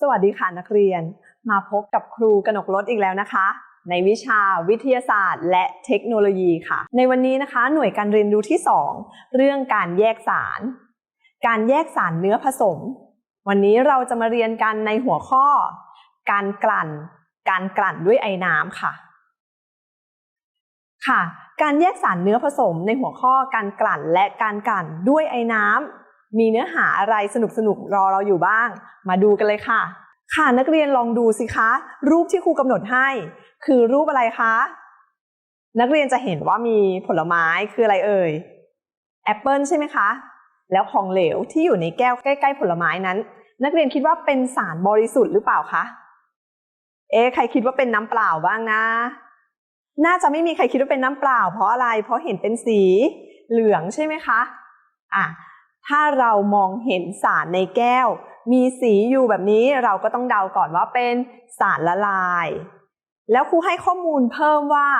สวัสดีค่ะนักเรียน มาพบกับครูกนกรถอีกแล้วนะคะ ในวิชาวิทยาศาสตร์ และเทคโนโลยีค่ะ ในวันนี้นะคะหน่วยการเรียนรู้ที่ 2 เรื่องการแยกสาร การแยกสารเนื้อผสม วันนี้เราจะมาเรียนกันในหัวข้อ การกลั่น การกลั่นด้วยไอ้น้ำค่ะ ค่ะ การแยกสารเนื้อผสมในหัวข้อการกลั่นและการกลั่นด้วยไอ้น้ำ มีเนื้อหาอะไรสนุกๆรอเราอยู่บ้าง มาดูกันเลยค่ะ ค่ะนักเรียนลองดูสิคะ รูปที่ครูกำหนดให้ คือรูปอะไรคะ นักเรียนจะเห็นว่ามีผลไม้คืออะไรเอ่ยแอปเปิลใช่ไหมคะ แล้วของเหลวที่อยู่ในแก้วใกล้ๆผลไม้นั้น นักเรียนคิดว่าเป็นสารบริสุทธิ์หรือเปล่าคะเอ๊ะใครคิดว่าเป็นน้ำเปล่าบ้างนะ น่าจะไม่มีใครคิดว่าเป็นน้ำเปล่า เพราะอะไร เพราะเห็นเป็นสีเหลืองใช่ไหมคะ อะ ถ้าเรามองเห็นสารในแก้ว มีสีอยู่แบบนี้เราก็ต้องเดาก่อนว่าเป็นสารละลาย แล้วครูให้ข้อมูลเพิ่มว่า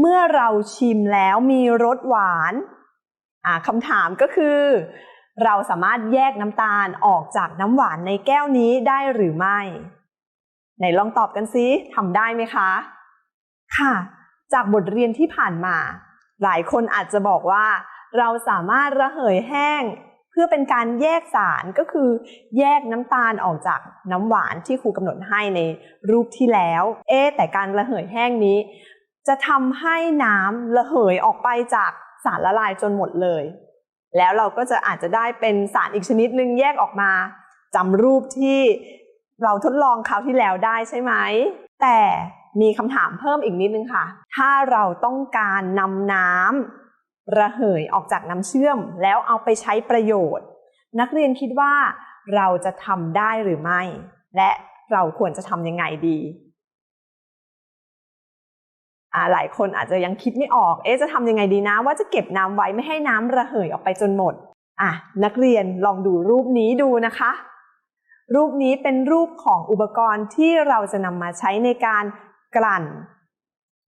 เมื่อเราชิมแล้วมีรสหวานคำถามก็คือ เราสามารถแยกน้ำตาลออกจากน้ำหวานในแก้วนี้ได้หรือไม่ไหนลองตอบกันซิทำได้ไหมคะ ค่ะ จากบทเรียนที่ผ่านมา หลายคนอาจจะบอกว่า เราสามารถระเหยแห้ง เพื่อเป็นการแยกสารก็คือแยกน้ำตาลออกจากน้ำหวานที่ครูกำหนดให้ในรูปที่แล้ว เอ๊แต่การระเหยแห้งนี้ จะทำให้น้ำระเหยออกไปจากสารละลายจนหมดเลย แล้วเราก็จะอาจจะได้เป็นสารอีกชนิดหนึ่งแยกออกมาจำรูปที่เราทดลองคราวที่แล้วได้ใช่ไหม แต่มีคำถามเพิ่มอีกนิดนึงค่ะ ถ้าเราต้องการนำน้ำ ระเหยออกจากน้ำเชื่อม แล้วเอาไปใช้ประโยชน์ นักเรียนคิดว่าเราจะทำได้หรือไม่ และเราควรจะทำยังไงดีหลายคนอาจจะยังคิดไม่ออก เอ๊ะจะทำยังไงดีนะ ว่าจะเก็บน้ำไว้ไม่ให้น้ำระเหยออกไปจนหมดอะนักเรียนลองดูรูปนี้ดูนะคะ รูปนี้เป็นรูปของอุปกรณ์ที่เราจะนำมาใช้ในการกลั่น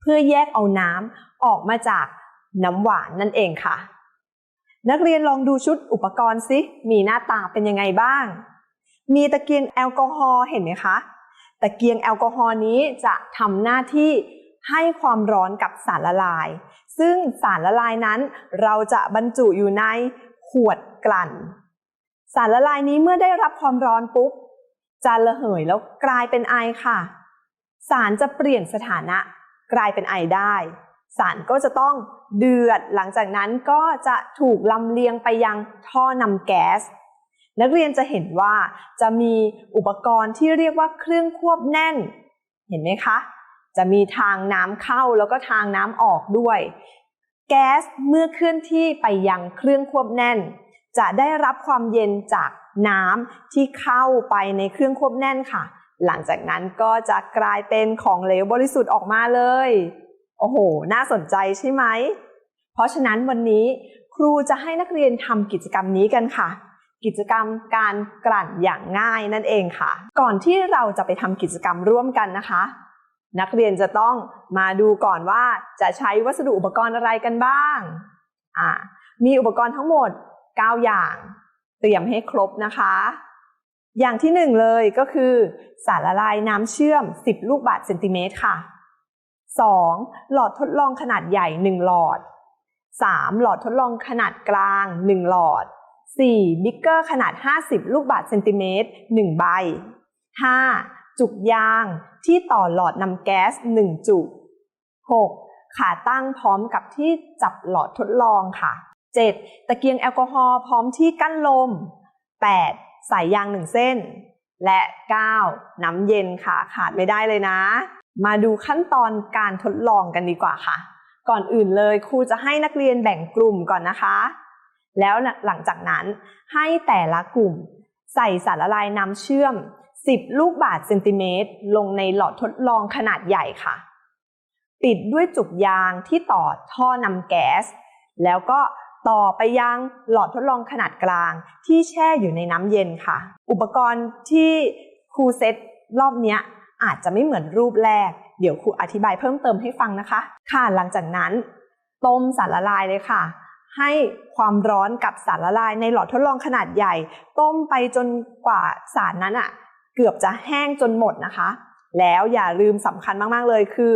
เพื่อแยกเอาน้ำออกมาจาก น้ำหวานนั่นเองค่ะ นักเรียนลองดูชุดอุปกรณ์สิ มีหน้าตาเป็นยังไงบ้าง มีตะเกียงแอลกอฮอล์เห็นไหมคะ ตะเกียงแอลกอฮอล์นี้จะทำหน้าที่ให้ความร้อนกับสารละลาย ซึ่งสารละลายนั้นเราจะบรรจุอยู่ในขวดกลั่น สารละลายนี้เมื่อได้รับความร้อนปุ๊บจะระเหยแล้วกลายเป็นไอค่ะ สารจะเปลี่ยนสถานะ กลายเป็นไอได้ สารก็จะต้องเดือด หลังจากนั้นก็จะถูกลำเลียงไปยังท่อนำแก๊ส นักเรียนจะเห็นว่าจะมีอุปกรณ์ที่เรียกว่าเครื่องควบแน่น เห็นไหมคะ จะมีทางน้ำเข้าแล้วก็ทางน้ำออกด้วย แก๊สเมื่อเคลื่อนที่ไปยังเครื่องควบแน่น จะได้รับความเย็นจากน้ำที่เข้าไปในเครื่องควบแน่นค่ะ หลังจากนั้นก็จะกลายเป็นของเหลวบริสุทธิ์ออกมาเลย โอ้โห น่าสนใจใช่ไหม เพราะฉะนั้นวันนี้ครูจะให้นักเรียนทำกิจกรรมนี้กันค่ะ กิจกรรมการกลั่นอย่างง่ายนั่นเองค่ะ ก่อนที่เราจะไปทำกิจกรรมร่วมกันนะคะ นักเรียนจะต้องมาดูก่อนว่าจะใช้วัสดุอุปกรณ์อะไรกันบ้าง อ่า มีอุปกรณ์ทั้งหมด 9 อย่าง เตรียมให้ครบนะคะ อย่างที่หนึ่งเลยก็คือ สารละลายน้ำเชื่อม 10 ลูกบาศก์เซนติเมตรค่ะ 2. หลอดทดลองขนาดใหญ่ 1 หลอด 3. หลอดทดลองขนาดกลาง 1 หลอด 4. บิกเกอร์ขนาด 50 ลูกบาศก์เซนติเมตร 1 ใบ 5. จุกยางที่ต่อหลอดนำแก๊ส 1 จุก 6. ขาตั้งพร้อมกับที่จับหลอดทดลองค่ะ 7. ตะเกียงแอลกอฮอล์พร้อมที่กั้นลม 8. สายยาง 1 เส้น และ 9. น้ำเย็นค่ะ ขาดไม่ได้เลยนะ มาดูขั้นตอนการทดลองกันดีกว่าค่ะ ก่อนอื่นเลยครูจะให้นักเรียนแบ่งกลุ่มก่อนนะคะ แล้วหลังจากนั้นให้แต่ละกลุ่ม ใส่สารละลายน้ำเชื่อม 10 ลูกบาศก์เซนติเมตร ลงในหลอดทดลองขนาดใหญ่ค่ะ ปิดด้วยจุกยางที่ต่อท่อนำแก๊ส แล้วก็ต่อไปยังหลอดทดลองขนาดกลางที่แช่อยู่ในน้ำเย็นค่ะ อุปกรณ์ที่ครูเซตรอบนี้ อาจจะไม่เหมือนรูปแรก เดี๋ยวครูอธิบายเพิ่มเติมให้ฟังนะคะ ค่ะหลังจากนั้นต้มสารละลายเลยค่ะ ให้ความร้อนกับสารละลายในหลอดทดลองขนาดใหญ่ ต้มไปจนกว่าสารนั้นอะเกือบจะแห้งจนหมดนะคะ แล้วอย่าลืมสำคัญมาก ๆ เลยคือ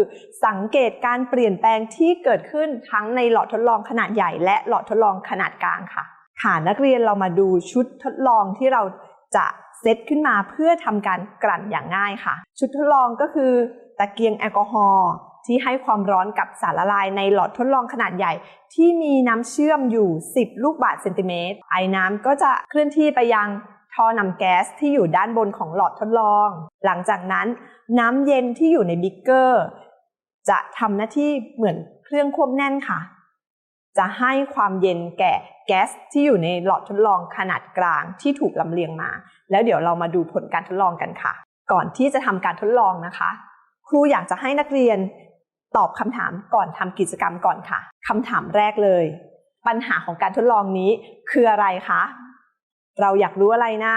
สังเกตการเปลี่ยนแปลงที่เกิดขึ้นทั้งในหลอดทดลองขนาดใหญ่ และหลอดทดลองขนาดกลางค่ะค่ะนักเรียนเรามาดูชุดทดลองที่เรา จะเซตขึ้นมาเพื่อทำการกลั่นอย่างง่ายค่ะ ชุดทดลองก็คือตะเกียงแอลกอฮอล์ที่ให้ความร้อนกับสารละลายในหลอดทดลองขนาดใหญ่ ที่มีน้ำเชื่อมอยู่ 10 ลูกบาศก์เซนติเมตร ไอ้น้ำก็จะเคลื่อนที่ไปยังท่อนำแก๊สที่อยู่ด้านบนของหลอดทดลอง หลังจากนั้นน้ำเย็นที่อยู่ในบิ๊กเกอร์ จะทำหน้าที่เหมือนเครื่องควบแน่นค่ะ จะให้ความเย็นแก่แก๊สที่อยู่ในหลอดทดลองขนาดกลางที่ถูกลำเลียงมา แล้วเดี๋ยวเรามาดูผลการทดลองกันค่ะ ก่อนที่จะทำการทดลองนะคะ ครูอยากจะให้นักเรียนตอบคำถามก่อนทำกิจกรรมก่อนค่ะคำถามแรกเลย ปัญหาของการทดลองนี้คืออะไรคะ เราอยากรู้อะไรนะ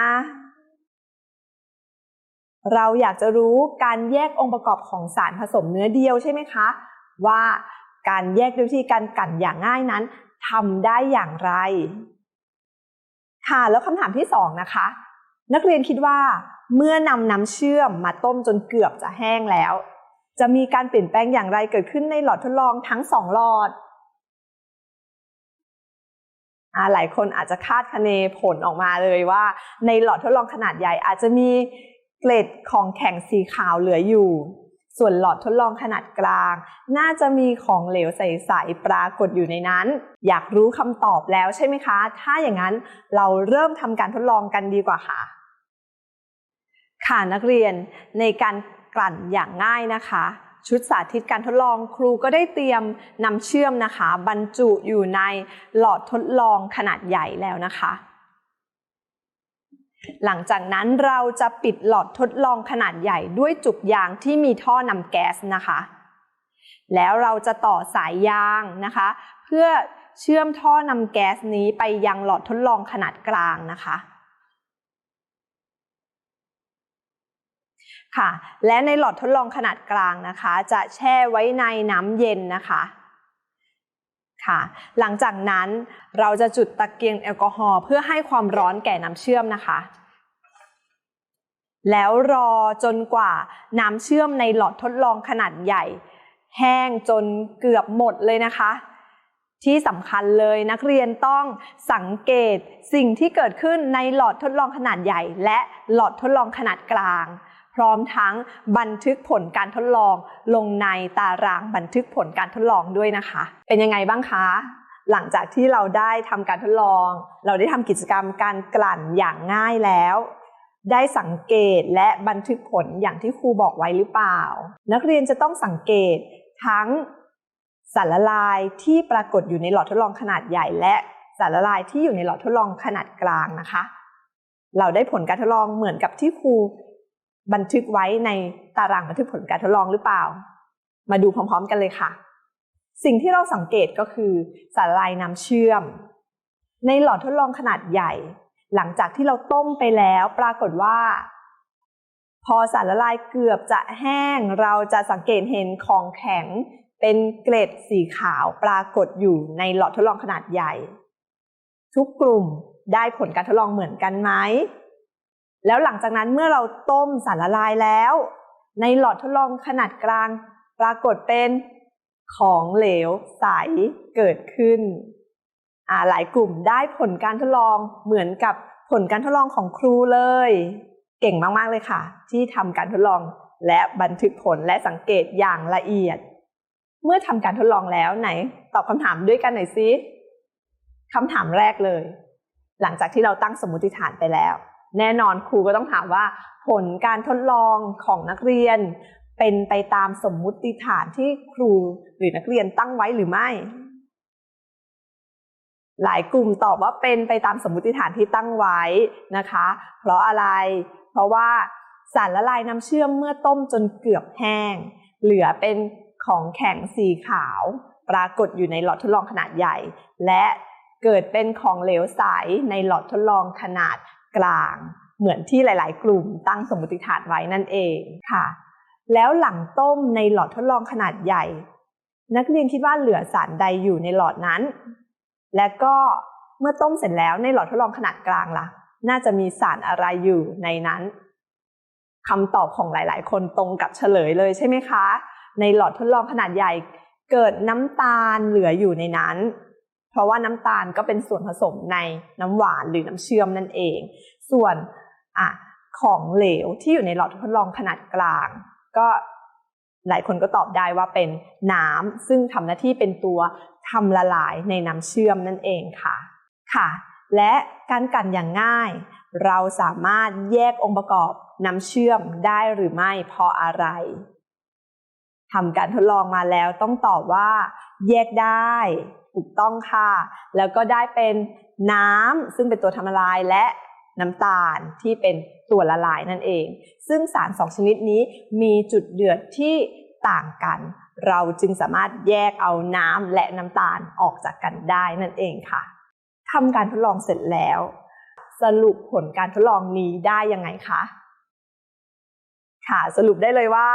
เราอยากจะรู้การแยกองค์ประกอบของสารผสมเนื้อเดียวใช่ไหมคะ ว่า การแยกด้วยวิธีการกั่นอย่างง่ายนั้นทำได้อย่างไร ค่ะแล้วคำถามที่สองนะคะ นักเรียนคิดว่า เมื่อนำน้ำเชื่อมมาต้มจนเกือบจะแห้งแล้ว จะมีการเปลี่ยนแปลงอย่างไรเกิดขึ้นในหลอดทดลองทั้งสองหลอดอหลายคนอาจจะคาดคะเนผลออกมาเลยว่า ในหลอดทดลองขนาดใหญ่อาจจะมีเกล็ดของแข็งสีขาวเหลืออยู่ ส่วนหลอดทดลองขนาดกลาง น่าจะมีของเหลวใสๆปรากฏอยู่ในนั้น อยากรู้คำตอบแล้วใช่ไหมคะ ถ้าอย่างนั้นเราเริ่มทำการทดลองกันดีกว่าค่ะ ค่ะนักเรียนในการกลั่นอย่างง่ายนะคะ ชุดสาธิตการทดลองครูก็ได้เตรียมนำเชื่อมนะคะ บรรจุอยู่ในหลอดทดลองขนาดใหญ่แล้วนะคะ หลังจากนั้นเราจะปิดหลอดทดลองขนาดใหญ่ด้วยจุกยางที่มีท่อนำแก๊สนะคะ แล้วเราจะต่อสายยางนะคะ เพื่อเชื่อมท่อนำแก๊สนี้ไปยังหลอดทดลองขนาดกลางนะคะค่ะ และในหลอดทดลองขนาดกลางนะคะ จะแช่ไว้ในน้ำเย็นนะคะ ค่ะ หลังจากนั้นเราจะจุดตะเกียงแอลกอฮอล์เพื่อให้ความร้อนแก่น้ำเชื่อมนะคะ แล้วรอจนกว่าน้ำเชื่อมในหลอดทดลองขนาดใหญ่ แห้งจนเกือบหมดเลยนะคะ ที่สำคัญเลยนักเรียนต้องสังเกตสิ่งที่เกิดขึ้นในหลอดทดลองขนาดใหญ่ และหลอดทดลองขนาดกลาง พร้อมทั้งบันทึกผลการทดลอง ลงในตารางบันทึกผลการทดลองด้วยนะคะ เป็นยังไงบ้างคะหลังจากที่เราได้ทำการทดลอง เราได้ทำกิจกรรมการกลั่นอย่างง่ายแล้ว ได้สังเกตและบันทึกผลอย่างที่ครูบอกไว้หรือเปล่า นักเรียนจะต้องสังเกตทั้งสารละลายที่ปรากฏอยู่ในหลอดทดลองขนาดใหญ่ และสารละลายที่อยู่ในหลอดทดลองขนาดกลางนะคะ เราได้ผลการทดลองเหมือนกับที่ครู บันทึกไว้ในตารางบันทึกผลการทดลองหรือเปล่า มาดูพร้อม ๆ กันเลยค่ะ สิ่งที่เราสังเกตก็คือสารละลายน้ำเชื่อม ในหลอดทดลองขนาดใหญ่ หลังจากที่เราต้มไปแล้วปรากฏว่า พอสารละลายเกือบจะแห้ง เราจะสังเกตเห็นของแข็งเป็นเกล็ดสีขาวปรากฏอยู่ในหลอดทดลองขนาดใหญ่ ทุกกลุ่มได้ผลการทดลองเหมือนกันไหม แล้วหลังจากนั้นเมื่อเราต้มสารละลายแล้ว ในหลอดทดลองขนาดกลาง ปรากฏเป็นของเหลวใสเกิดขึ้น หลายกลุ่มได้ผลการทดลองเหมือนกับผลการทดลองของครูเลย เก่งมาก ๆ เลยค่ะ ที่ทำการทดลองและบันทึกผลและสังเกตอย่างละเอียด เมื่อทำการทดลองแล้วไหน ตอบคำถามด้วยกันหน่อยซิคำถามแรกเลย หลังจากที่เราตั้งสมมติฐานไปแล้ว แน่นอนครูก็ต้องถามว่า ผลการทดลองของนักเรียน เป็นไปตามสมมุติฐานที่ครูหรือนักเรียนตั้งไว้หรือไม่ หลายกลุ่มตอบว่าเป็นไปตามสมมุติฐานที่ตั้งไว้นะคะ เพราะอะไร เพราะว่าสารละลายน้ำเชื่อมเมื่อต้มจนเกือบแห้ง เหลือเป็นของแข็งสีขาว ปรากฏอยู่ในหลอดทดลองขนาดใหญ่ และเกิดเป็นของเหลวใสในหลอดทดลองขนาด กลาง เหมือนที่หลาย ๆ กลุ่มตั้งสมมติฐานไว้นั่นเองค่ะ แล้วหลังต้มในหลอดทดลองขนาดใหญ่ นักเรียนคิดว่าเหลือสารใดอยู่ในหลอดนั้น และก็เมื่อต้มเสร็จแล้วในหลอดทดลองขนาดกลางล่ะ น่าจะมีสารอะไรอยู่ในนั้นคำตอบของหลาย ๆ คนตรงกับเฉลยเลยใช่ไหมคะ ในหลอดทดลองขนาดใหญ่เกิดน้ำตาลเหลืออยู่ในนั้น เพราะว่าน้ำตาลก็เป็นส่วนผสมในน้ำหวานหรือน้ำเชื่อมนั่นเอง ส่วนอของเหลวที่อยู่ในหลอดทดลองขนาดกลาง ก็หลายคนก็ตอบได้ว่าเป็นน้ำซึ่งทำหน้าที่เป็นตัวทำละลายในน้ำเชื่อมนั่นเองค่ะค่ะ และการกันอย่างง่าย เราสามารถแยกองค์ประกอบน้ำเชื่อมได้หรือไม่เพราะอะไร ทำการทดลองมาแล้วต้องตอบว่า แยกได้ถูกต้องค่ะ แล้วก็ได้เป็นน้ำซึ่งเป็นตัวทำละลายและน้ำตาลที่เป็นตัวละลายนั่นเอง ซึ่งสารสองชนิดนี้มีจุดเดือดที่ต่างกัน เราจึงสามารถแยกเอาน้ำและน้ำตาลออกจากกันได้นั่นเองค่ะทำการทดลองเสร็จแล้ว สรุปผลการทดลองนี้ได้ยังไงคะค่ะ สรุปได้เลยว่า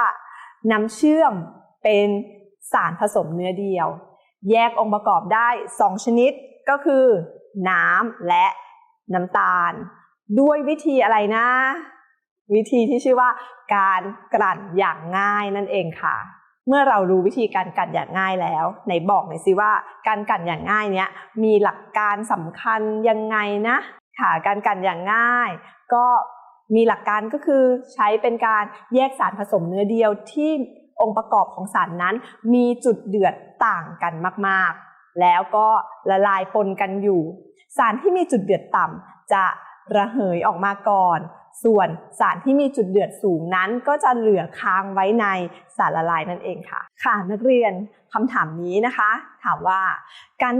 น้ำเชื่อมเป็นสารผสมเนื้อเดียว แยกองค์ประกอบได้ 2 ชนิดก็คือ น้ำและน้ำตาล ด้วยวิธีอะไรนะ วิธีที่ชื่อว่าการกลั่นอย่างง่ายนั่นเองค่ะ เมื่อเรารู้วิธีการกลั่นอย่างง่ายแล้วไหนบอกหน่อยสิว่า การกลั่นอย่างง่ายเนี้ยมีหลักการสำคัญยังไงนะค่ะการกลั่นอย่างง่าย ก็ มีหลักการก็คือใช้เป็นการแยกสารผสมเนื้อเดียวที่องค์ประกอบของสารนั้นมีจุดเดือดต่างกันมากๆ แล้วก็ละลายปนกันอยู่ สารที่มีจุดเดือดต่ำจะระเหยออกมาก่อน ส่วนสารที่มีจุดเดือดสูงนั้น ก็จะเหลือค้างไว้ในสารละลายนั่นเองค่ะ ค่ะนักเรียนคำถามนี้นะคะ ถามว่าการ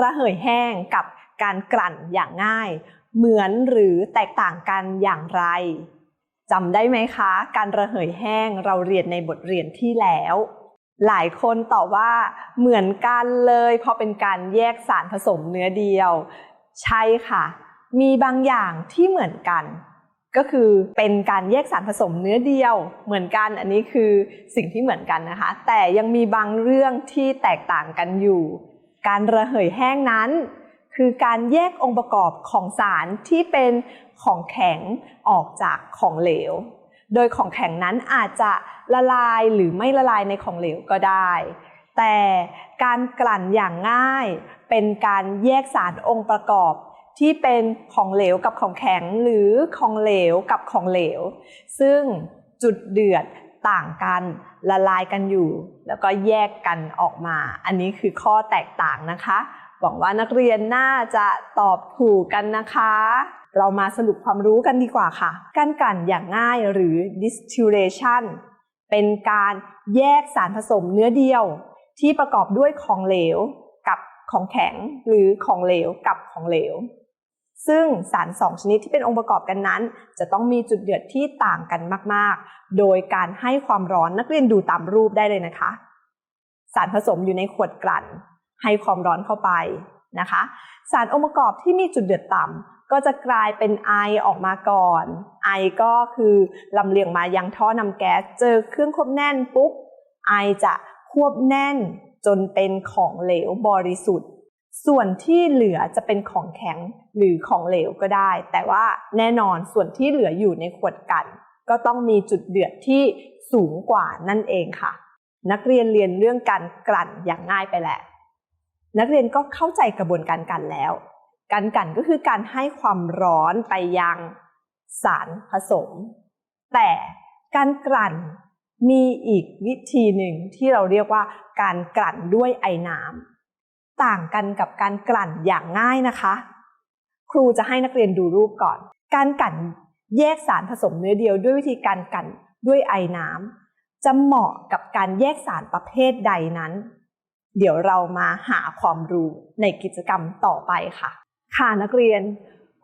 ระเหยแห้งกับการกลั่นอย่างง่าย เหมือนหรือแตกต่างกันอย่างไรจำได้ไหมคะ การระเหยแห้งเราเรียนในบทเรียนที่แล้ว หลายคนตอบว่าเหมือนกันเลยเพราะเป็นการแยกสารผสมเนื้อเดียว ใช่ค่ะ มีบางอย่างที่เหมือนกัน ก็คือเป็นการแยกสารผสมเนื้อเดียว เหมือนกันอันนี้คือสิ่งที่เหมือนกันนะคะ แต่ยังมีบางเรื่องที่แตกต่างกันอยู่ การระเหยแห้งนั้น คือการแยกองค์ประกอบของสารที่เป็นของแข็งออกจากของเหลว โดยของแข็งนั้นอาจจะละลายหรือไม่ละลายในของเหลวก็ได้ แต่การกลั่นอย่างง่าย เป็นการแยกสารองค์ประกอบที่เป็นของเหลวกับของแข็งหรือของเหลวกับของเหลว ซึ่งจุดเดือดต่างกันละลายกันอยู่ แล้วก็แยกกันออกมา อันนี้คือข้อแตกต่างนะคะ หวังว่านักเรียนน่าจะตอบถูกกันนะคะ เรามาสรุปความรู้กันดีกว่าค่ะ การกลั่นอย่างง่ายหรือ distillation เป็นการแยกสารผสมเนื้อเดียว ที่ประกอบด้วยของเหลวกับของแข็งหรือของเหลวกับของเหลว ซึ่งสารสองชนิดที่เป็นองค์ประกอบกันนั้น จะต้องมีจุดเดือดที่ต่างกันมาก ๆ โดยการให้ความร้อนนักเรียนดูตามรูปได้เลยนะคะ สารผสมอยู่ในขวดกลั่น ให้ความร้อนเข้าไปนะคะ สารองค์ประกอบที่มีจุดเดือดต่ำก็จะกลายเป็นไอออกมาก่อน ไอก็คือลำเลียงมายังท่อนำแก๊สเจอเครื่องควบแน่นปุ๊บไอจะควบแน่นจนเป็นของเหลวบริสุทธิ์ ส่วนที่เหลือจะเป็นของแข็งหรือของเหลวก็ได้ แต่ว่าแน่นอนส่วนที่เหลืออยู่ในขวดกัน ก็ต้องมีจุดเดือดที่สูงกว่านั่นเองค่ะ นักเรียนเรียนเรื่องการกลั่นอย่างง่ายไปแหละ นักเรียนก็เข้าใจกระบวนการกันแล้ว การกันก็คือการให้ความร้อนไปยังสารผสม แต่การกลั่นมีอีกวิธีหนึ่งที่เราเรียกว่าการกลั่นด้วยไอน้ำต่างกันกับการกลั่นอย่างง่ายนะคะ ครูจะให้นักเรียนดูรูปก่อน การกลั่นแยกสารผสมเนื้อเดียวด้วยวิธีการกลั่นด้วยไอน้ำจะเหมาะกับการแยกสารประเภทใดนั้น เดี๋ยวเรามาหาความรู้ในกิจกรรมต่อไปค่ะ ค่ะนักเรียน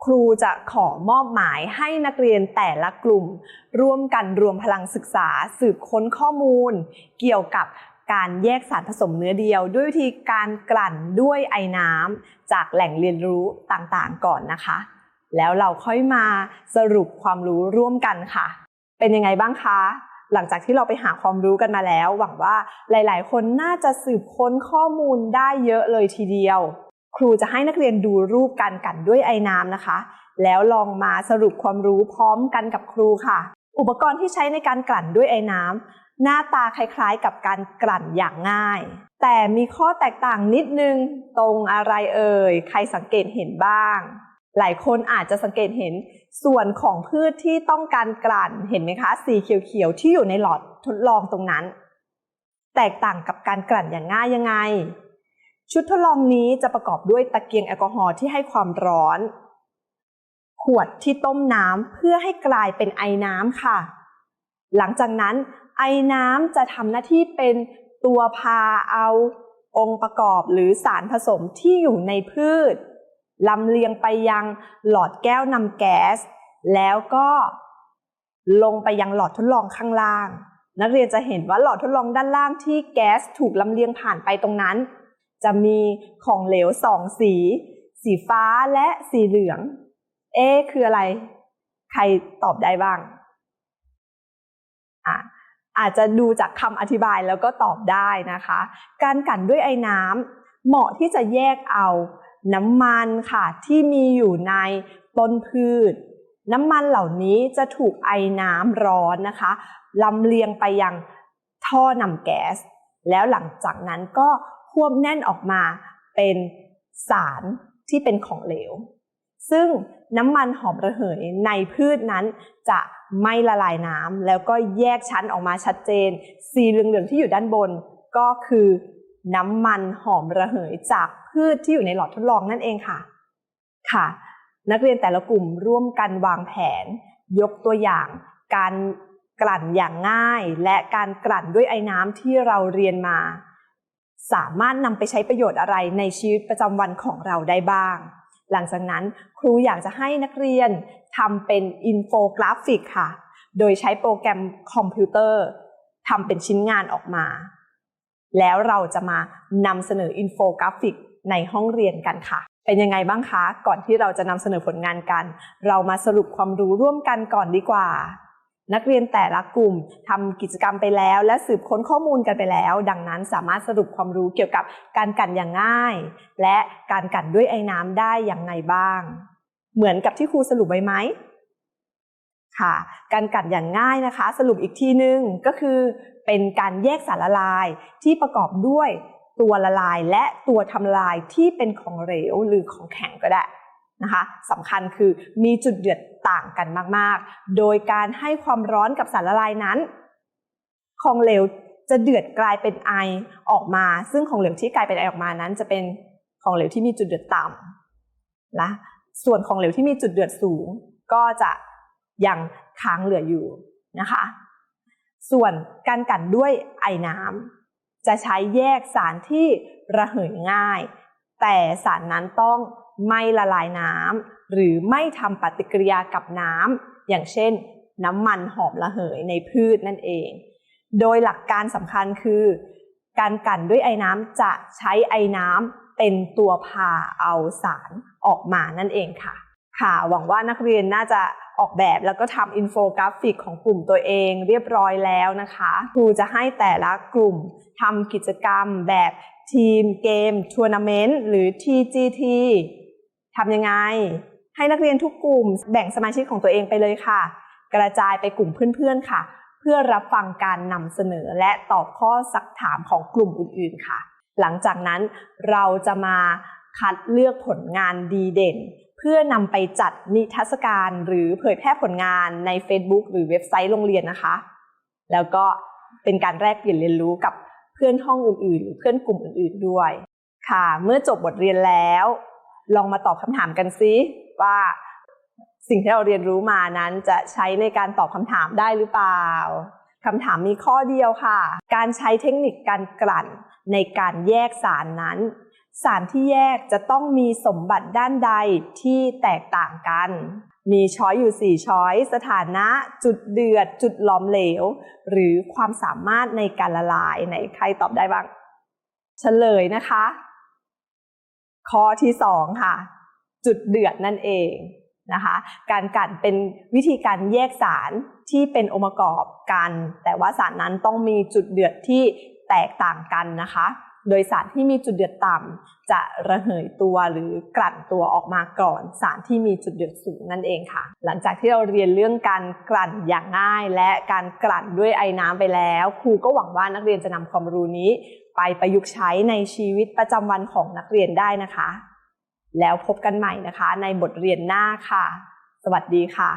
ครูจะขอมอบหมายให้นักเรียนแต่ละกลุ่ม ร่วมกันรวมพลังศึกษาสืบค้นข้อมูล เกี่ยวกับการแยกสารผสมเนื้อเดียว ด้วยวิธีการกลั่นด้วยไอน้ำจากแหล่งเรียนรู้ต่างๆ ก่อนนะคะ แล้วเราค่อยมาสรุปความรู้ร่วมกันค่ะ เป็นยังไงบ้างคะ หลังจากที่เราไปหาความรู้กันมาแล้ว หวังว่าหลาย ๆ คนน่าจะสืบค้นข้อมูลได้เยอะเลยทีเดียว ครูจะให้นักเรียนดูรูปการกันด้วยไอ้น้ำนะคะ แล้วลองมาสรุปความรู้พร้อมกันกับครูค่ะ อุปกรณ์ที่ใช้ในการกลั่นด้วยไอ้น้ำหน้าตาคล้ายๆ กับการกลั่นอย่างง่าย แต่มีข้อแตกต่างนิดนึงตรงอะไรเอ่ยใครสังเกตเห็นบ้าง หลายคนอาจจะสังเกตเห็น ส่วนของพืชที่ต้องการกลั่นเห็นไหมคะ สีเขียวๆที่อยู่ในหลอดทดลองตรงนั้น แตกต่างกับการกลั่นอย่างง่ายยังไง ชุดทดลองนี้จะประกอบด้วยตะเกียงแอลกอฮอล์ที่ให้ความร้อน ขวดที่ต้มน้ำเพื่อให้กลายเป็นไอน้ำค่ะ หลังจากนั้นไอน้ำจะทำหน้าที่เป็นตัวพาเอาองค์ประกอบหรือสารผสมที่อยู่ในพืช ลำเลียงไปยังหลอดแก้วนำแก๊ส แล้วก็ลงไปยังหลอดทดลองข้างล่าง นักเรียนจะเห็นว่าหลอดทดลองด้านล่างที่แก๊สถูกลำเลียงผ่านไปตรงนั้น จะมีของเหลวสองสี สีฟ้าและสีเหลือง เอ๊คืออะไร ใครตอบได้บ้างอะอาจจะดูจากคำอธิบายแล้วก็ตอบได้นะคะ การกันด้วยไอ้น้ำเหมาะที่จะแยกเอา น้ำมันค่ะที่มีอยู่ในต้นพืช น้ำมันเหล่านี้จะถูกไอน้ำร้อนนะคะลำเลียงไปยังท่อนำแก๊ส แล้วหลังจากนั้นก็ควบแน่นออกมาเป็นสารที่เป็นของเหลว ซึ่งน้ำมันหอมระเหยในพืชนั้นจะไม่ละลายน้ำแล้วก็แยกชั้นออกมาชัดเจน สีเหลืองๆที่อยู่ด้านบนก็คือ น้ำมันหอมระเหยจากพืชที่อยู่ในหลอดทดลองนั่นเองค่ะ ค่ะ นักเรียนแต่ละกลุ่มร่วมกันวางแผน ยกตัวอย่าง การกลั่นอย่างง่าย และการกลั่นด้วยไอ้น้ำที่เราเรียนมา สามารถนำไปใช้ประโยชน์อะไรในชีวิตประจำวันของเราได้บ้าง หลังจากนั้นครูอยากจะให้นักเรียนทำเป็นอินโฟกราฟิกค่ะ โดยใช้โปรแกรมคอมพิวเตอร์ทำเป็นชิ้นงานออกมา แล้วเราจะมานำเสนออินโฟกราฟิกในห้องเรียนกันค่ะ เป็นยังไงบ้างคะ ก่อนที่เราจะนำเสนอผลงานกัน เรามาสรุปความรู้ร่วมกันก่อนดีกว่า นักเรียนแต่ละกลุ่มทำกิจกรรมไปแล้ว และสืบค้นข้อมูลกันไปแล้ว ดังนั้นสามารถสรุปความรู้เกี่ยวกับการกันอย่างง่าย และการกันด้วยไอ้น้ำได้อย่างไรบ้าง เหมือนกับที่ครูสรุปไว้ไหมค่ะการกั่นอย่างง่ายนะคะ สรุปอีกทีนึงก็คือ เป็นการแยกสารละลายที่ประกอบด้วยตัวละลายและตัวทำลายที่เป็นของเหลวหรือของแข็งก็ได้นะคะสำคัญคือมีจุดเดือดต่างกันมาก ๆ โดยการให้ความร้อนกับสารละลายนั้น ของเหลวจะเดือดกลายเป็นไอออกมา ซึ่งของเหลวที่กลายเป็นไอออกมานั้น จะเป็นของเหลวที่มีจุดเดือดต่ำนะส่วนของเหลวที่มีจุดเดือดสูง ก็จะยังค้างเหลืออยู่นะคะ ส่วนการกั่นด้วยไอน้ำจะใช้แยกสารที่ระเหยง่าย แต่สารนั้นต้องไม่ละลายน้ำหรือไม่ทำปฏิกิริยากับน้ำอย่างเช่น น้ำมันหอมระเหยในพืชนั่นเอง โดยหลักการสำคัญคือ การกั่นด้วยไอ้น้ำจะใช้ไอ้น้ำเป็นตัวพาเอาสารออกมานั่นเองค่ะ ค่ะหวังว่านักเรียนน่าจะออกแบบแล้วก็ทำอินโฟกราฟิกของกลุ่มตัวเองเรียบร้อยแล้วนะคะ ครูจะให้แต่ละกลุ่มทำกิจกรรมแบบทีมเกมทัวร์นาเมนต์หรือ TGT ทำยังไง ให้นักเรียนทุกกลุ่มแบ่งสมาชิกของตัวเองไปเลยค่ะ กระจายไปกลุ่มเพื่อนๆค่ะ เพื่อรับฟังการนำเสนอและตอบข้อสักถามของกลุ่มอื่นๆค่ะ หลังจากนั้นเราจะมาคัดเลือกผลงานดีเด่น พื่อนำไปจัดนิทรรศการหรือเผยแพร่ผลงานใน Facebook หรือเว็บไซต์โรงเรียนนะคะ แล้วก็เป็นการแลกเปลี่ยนเรียนรู้กับเพื่อนห้องอื่นๆ หรือเพื่อนกลุ่มอื่น ๆด้วย ค่ะ เมื่อจบบทเรียนแล้ว ลองมาตอบคำถามกันซิว่าสิ่งที่เราเรียนรู้มานั้นจะใช้ในการตอบคำถามได้หรือเปล่าคำถามมีข้อเดียวค่ะ การใช้เทคนิคการกลั่นในการแยกสารนั้น สารที่แยกจะต้องมีสมบัติด้านใดที่แตกต่างกัน มีช้อยอยู่ 4 ช้อย สถานะ จุดเดือด จุดหลอมเหลว หรือความสามารถในการละลายไหนใครตอบได้บ้าง เฉลยนะคะ ข้อที่สองค่ะ จุดเดือดนั่นเองนะคะการกั่นเป็นวิธีการแยกสารที่เป็นองค์ประกอบกัน แต่ว่าสารนั้นต้องมีจุดเดือดที่แตกต่างกันนะคะ โดยสารที่มีจุดเดือดต่ำจะระเหยตัวหรือกลั่นตัวออกมาก่อน สารที่มีจุดเดือดสูงนั่นเองค่ะ หลังจากที่เราเรียนเรื่องการกลั่นอย่างง่าย และการกลั่นด้วยไอ้น้ำไปแล้ว ครูก็หวังว่านักเรียนจะนำความรู้นี้ ไปประยุกต์ใช้ในชีวิตประจำวันของนักเรียนได้นะคะ แล้วพบกันใหม่นะคะ ในบทเรียนหน้าค่ะ สวัสดีค่ะ